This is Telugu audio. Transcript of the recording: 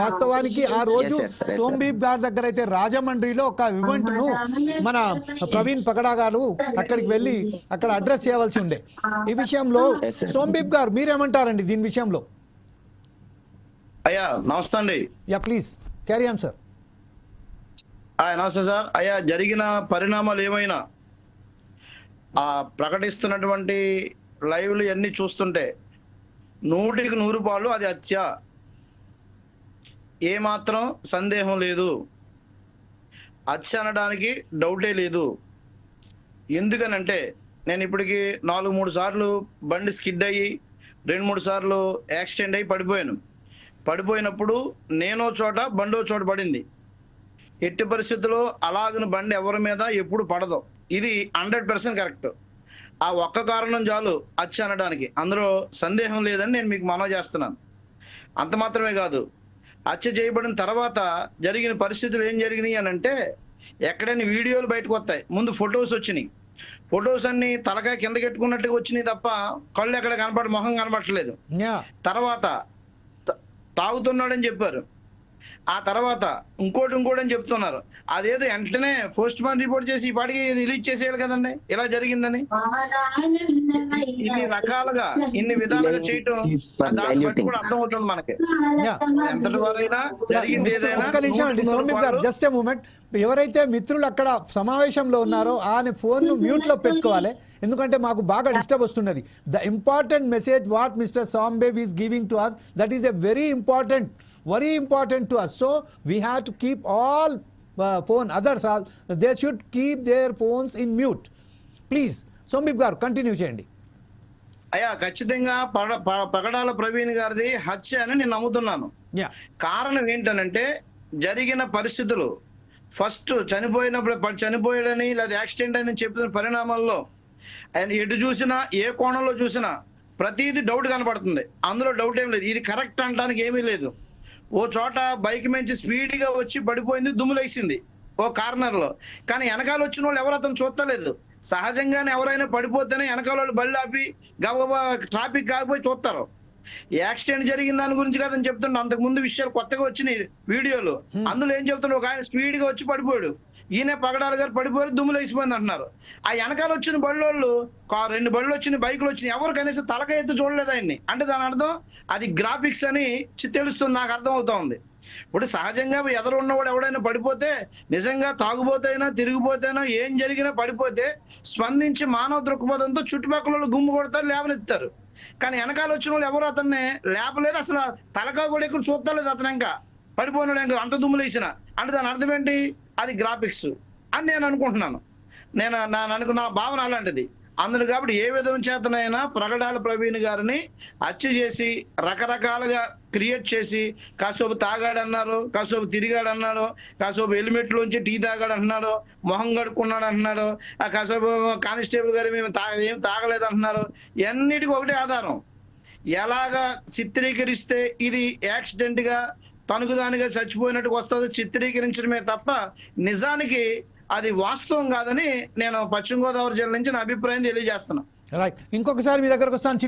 వాస్తవానికి ఆ రోజు. సోంబీప్ గారి దగ్గర అయితే రాజమండ్రిలో ఒక ఈవెంట్ను మన ప్రవీణ్ పగడా గారు అక్కడికి వెళ్ళి అక్కడ అడ్రస్ చేయవలసి ఉండే. ఈ విషయంలో. సోంబీప్ గారు మీరేమంటారండి దీని విషయంలో? అయ్యా నమస్తే అండి. Yeah please. Carry on sir అయ్యా నమస్తే సార్. అయ్యా జరిగిన పరిణామాలు ఏమైనా? ఆ ప్రకటిస్తున్నటువంటి లైవ్లు అన్ని చూస్తుంటే నూటికి నూరు పాలు అది హత్య ఏమాత్రం సందేహం లేదు. అచ్చ అనడానికి డౌటే లేదు. ఎందుకనంటే నేను ఇప్పటికి నాలుగు మూడు సార్లు బండి స్కిడ్ అయ్యి రెండు మూడు సార్లు యాక్సిడెంట్ అయ్యి పడిపోయాను. పడిపోయినప్పుడు నేనో చోట బండో చోట పడింది. ఎట్టి పరిస్థితుల్లో అలాగిన బండి ఎవరి మీద ఎప్పుడు పడదు. ఇది హండ్రెడ్ పర్సెంట్ కరెక్ట్. ఆ ఒక్క కారణం చాలు అచ్చి అనడానికి. అందులో సందేహం లేదని నేను మీకు మనవి చేస్తున్నాను. అంత మాత్రమే కాదు హత్య చేయబడిన తర్వాత జరిగిన పరిస్థితులు ఏం జరిగినాయి అని అంటే ఎక్కడైనా వీడియోలు బయటకు వస్తాయి. ముందు ఫొటోస్ వచ్చినాయి. ఫొటోస్ అన్ని తలకాయ కిందకెట్టుకున్నట్టుగా వచ్చినాయి తప్ప కళ్ళు ఎక్కడ కనపడ మొహం కనపడట్లేదు. యా. తర్వాత తాగుతున్నాడని చెప్పారు. ఆ తర్వాత ఇంకోటి ఇంకోటి అని చెప్తున్నారు. అదేదో వెంటనే పోస్ట్ మార్టం రిపోర్ట్ చేసి ఈ పాటికి రిలీజ్ చేసేయాలి కదండి. ఇలా జరిగిందని. ఇన్ని రకాలుగా ఇన్ని విధాలుగా చేయటం దాన్ని బట్టి కూడా అర్థమవుతుంది మనకి. యా. ఎంతటి వారైనా జరిగింది ఏదైనా ఒక్క నిమిషం అండి సౌమ్య గారు జస్ట్ ఏ మూమెంట్. ఎవరైతే మిత్రులు అక్కడ సమావేశంలో ఉన్నారో ఆయన ఫోన్ను మ్యూట్లో పెట్టుకోవాలి. ఎందుకంటే మాకు బాగా డిస్టర్బ్ వస్తున్నది. The important message what mister సాంబేబ్ is giving to us that is a very important very important to us so we have to keep all phone others all they should keep their phones in mute please సోంబీప్ గారు కంటిన్యూ చేయండి. అయ్యా ఖచ్చితంగా పగడాల ప్రవీణ్ గారిది హత్య అని నేను నమ్ముతున్నాను. కారణం ఏంటనంటే జరిగిన పరిస్థితులు ఫస్ట్ చనిపోయినప్పుడు చనిపోయాడని లేదా యాక్సిడెంట్ అయిందని చెప్పిన పరిణామాల్లో అండ్ ఎటు చూసినా ఏ కోణంలో చూసినా ప్రతిదీ డౌట్ కనపడుతుంది. అందులో డౌట్ ఏం లేదు. ఇది కరెక్ట్ అనడానికి ఏమీ లేదు. ఓ చోట బైక్ మంచి స్పీడ్గా వచ్చి పడిపోయింది దుమ్ములేసింది ఓ కార్నర్లో. కానీ వెనకాల వచ్చిన వాళ్ళు ఎవరు అతను చూస్తలేదు సహజంగానే ఎవరైనా పడిపోతేనే వెనకాల వాళ్ళు బళ్ళు ఆపి గబగబా ట్రాఫిక్ కాకపోయి చూస్తారు యాక్సిడెంట్ జరిగిన దాని గురించి కాదని చెప్తుండే. అంతకు ముందు విషయాలు కొత్తగా వచ్చినాయి వీడియోలు. అందులో ఏం చెప్తుండే? ఒక ఆయన స్పీడ్గా వచ్చి పడిపోయాడు. ఈయన పగడాల గారు పడిపోయారు దుమ్ములు వేసిపోయింది అంటున్నారు. ఆ వెనకాల వచ్చిన బళ్ళోళ్ళు రెండు బళ్ళు వచ్చిన బైకులు వచ్చినాయి ఎవరు కనీసం తలక ఎత్తు చూడలేదు ఆయన్ని. అంటే దాని అర్థం అది గ్రాఫిక్స్ అని చి- తెలుస్తుంది నాకు అర్థం అవుతా ఉంది ఇప్పుడు సహజంగా ఎదురు ఉన్నవాడు ఎవడైనా పడిపోతే నిజంగా తాగుబోతైనా తిరిగిపోతేనా ఏం జరిగినా పడిపోతే స్పందించి మానవ దృక్పథంతో చుట్టుపక్కల వాళ్ళు గుమ్ము కొడతారు లేవనెత్తారు కానీ వెనకాల వచ్చిన వాళ్ళు ఎవరు అతన్ని లేపలేదు. అసలు తలకా కూడా ఇక్కడ చూస్తలేదు అతను ఇంకా. పడిపోయినాడు ఇంకా అంత దుమ్ములు వేసిన. అంటే దాని అర్థం ఏంటి? అది గ్రాఫిక్స్ అని నేను అనుకుంటున్నాను. నేను నా అనుకు నా భావన అలాంటిది. అందులో కాబట్టి ఏ విధం చేతనైనా ప్రగడాల ప్రవీణ్ గారిని హత్య చేసి రకరకాలుగా క్రియేట్ చేసి కాసేపు తాగాడన్నారు కాసేపు తిరిగాడన్నాడు కాసేపు హెల్మెట్లోంచి టీ తాగాడు అంటున్నాడు మొహం కడుక్కున్నాడు అంటున్నాడు ఆ కాసేపు కానిస్టేబుల్ గారు మేము తాగ ఏం తాగలేదు అంటున్నారు ఎన్నిటికీ ఒకటే ఆధారం. ఎలాగా చిత్రీకరిస్తే ఇది యాక్సిడెంట్గా తనుకు తనకు దానిగా చచ్చిపోయినట్టు వస్తుంది చిత్రీకరించడమే తప్ప నిజానికి అది వాస్తవం కాదని నేను పశ్చిమ గోదావరి జిల్లా నుంచి నా అభిప్రాయం తెలియజేస్తున్నాను రైట్ ఇంకొకసారి మీ దగ్గరకు వస్తాను